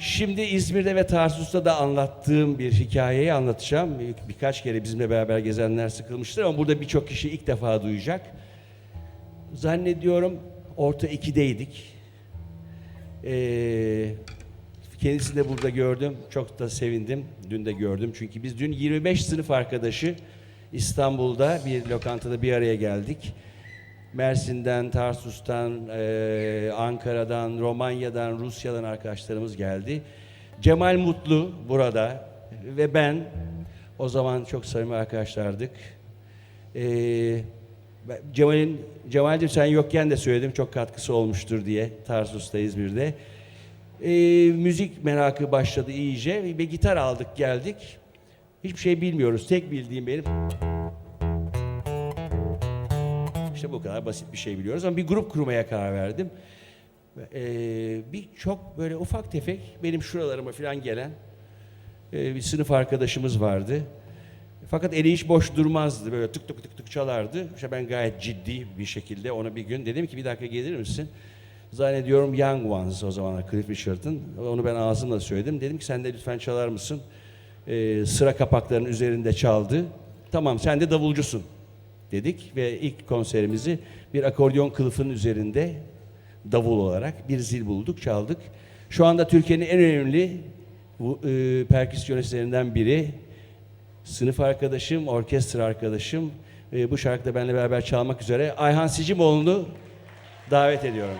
Şimdi İzmir'de ve Tarsus'ta da anlattığım bir hikayeyi anlatacağım. Bir- Birkaç kere bizimle beraber gezenler sıkılmıştır ama burada birçok kişi ilk defa duyacak. Zannediyorum orta ikideydik. Ee, kendisini de burada gördüm. Çok da sevindim. Dün de gördüm. Çünkü biz dün 25 sınıf arkadaşı İstanbul'da bir lokantada bir araya geldik. Mersin'den, Tarsus'tan, eee, Ankara'dan, Romanya'dan, Rusya'dan arkadaşlarımız geldi. Cemal Mutlu burada ve ben o zaman çok samimi arkadaşlardık. Ben- Cemal'in, Cemal'cim sen yokken de söyledim çok katkısı olmuştur diye Tarsus'ta, İzmir'de. Eee, müzik merakı başladı iyice ve gitar aldık geldik. Hiçbir şey bilmiyoruz. Tek bildiğim benim işte bu kadar basit bir şey biliyoruz ama bir grup kurmaya karar verdim. Ee, bir çok böyle ufak tefek benim şuralarıma falan gelen e, bir sınıf arkadaşımız vardı. Fakat eli hiç boş durmazdı. Böyle tık tık tık tık çalardı. İşte ben gayet ciddi bir şekilde ona bir gün dedim ki bir dakika gelir misin? Zannediyorum Young Ones o zamanlar Cliff Richard'ın. Onu ben ağzımla söyledim. Dedim ki sen de lütfen çalar mısın? Ee, sıra kapaklarının üzerinde çaldı. Tamam sen de davulcusun dedik ve ilk konserimizi bir akordeon kılıfının üzerinde davul olarak bir zil bulduk, çaldık. Şu anda Türkiye'nin en önemli bu, e, perküsyonistlerinden biri. Sınıf arkadaşım, orkestra arkadaşım. e, bu şarkıda benimle beraber çalmak üzere Ayhan Sicimoğlu'nu davet ediyorum.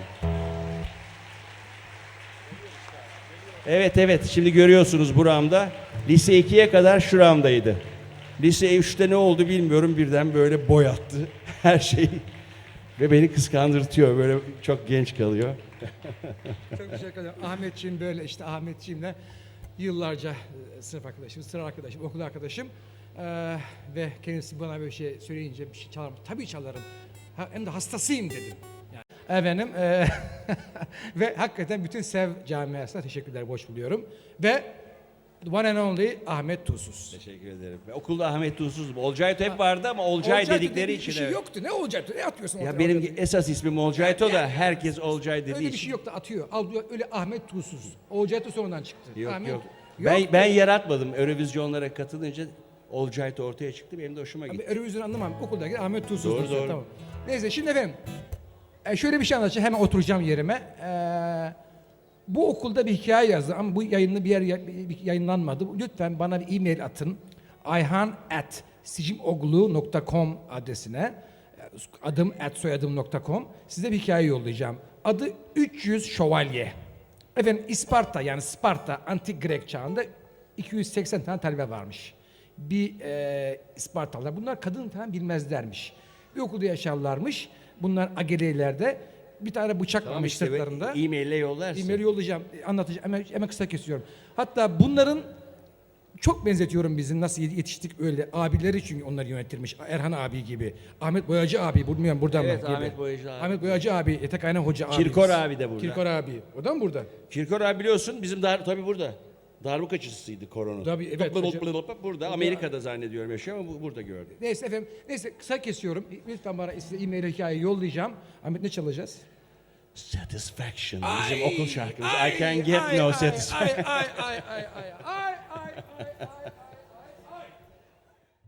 Evet evet şimdi görüyorsunuz buramda. Lise 2'ye kadar şuramdaydı. Lise 3'te ne oldu bilmiyorum birden böyle boyattı her şeyi. Ve beni kıskandırtıyor böyle çok genç kalıyor. Çok teşekkür ederim. Ahmetciğim böyle işte Ahmetciğimle yıllarca e, sınıf arkadaşım, sıra arkadaşım, okul arkadaşım. Ee, ve kendisi bana böyle şey söyleyince bir şey çalarım. Tabii çalarım. Ha, hem de hastasıyım dedim. Yani. Efendim e, ve hakikaten bütün Sev camiasına teşekkürler boş buluyorum. Ve one and only Ahmet Tuzsuz. Teşekkür ederim. Okulda Ahmet Tuzsuz, Olcayto hep vardı ama Olcay Olcay dedikleri için. Bir şey evet. yoktu. Ne olacaktı? Ne atıyorsun Ya ortaya? benim Ortaya? esas ismim Olcayto da Yani- herkes Olcay dediği Öyle bir için. şey yoktu atıyor. Al diyor, öyle Ahmet Tuzsuz. Olcaytı sonradan çıktı. Yok Ahmet, yok. Ben, Yok. ben yaratmadım. Eurovizyonlara katılınca Olcayto ortaya çıktı. Benim de hoşuma gitti. Eurovision anlamam. Okuldaki Ahmet Tuzsuz. Doğru, doğru. Tamam. Neyse şimdi efendim. e, şöyle bir şey anlatacağım. Hemen oturacağım yerime. E, bu okulda bir hikaye yazdım ama bu yayınlı bir yer yayınlanmadı. Lütfen bana bir e-mail atın. ayhan at sicimoglu.com adresine adım at soyadım.com size bir hikaye yollayacağım. Adı 300 Şövalye. Efendim İsparta yani Sparta antik Grek çağında 280 tane talebe varmış. Bir e, İspartalılar. Bunlar kadın falan bilmezlermiş. Bir okulda yaşarlarmış. Bunlar agelelerde. Bir tane bıçak Tamam varmış işte sırtlarında. e-maille yollarsın. E-mail yollayacağım, anlatacağım. Hemen, hemen kısa kesiyorum. Hatta bunların çok benzetiyorum bizim nasıl yetiştik öyle. Abileri çünkü onları yönettirmiş. Erhan abi gibi. Ahmet Boyacı abi. Bilmiyorum buradan Evet, mı? Gibi. Ahmet Boyacı abi. Ahmet Boyacı abi. Etek Aynen Hoca abi. Kirkor abi de burada. Kirkor abi. O da mı burada? Kirkor abi biliyorsun bizim dar tabii burada darbukacısıydı korona. Tabii evet. Blop, blop, blop, blop, burada Amerika'da zannediyorum yaşıyor ama bu- burada gördüm. Neyse efendim. Neyse kısa kesiyorum. Lütfen bana size e-mail hikayeyi yollayacağım. Ahmet ne çalacağız? Satisfaction. Bizim okul şarkımız. I can get no satisfaction. Ay ay ay ay ay ay ay ay.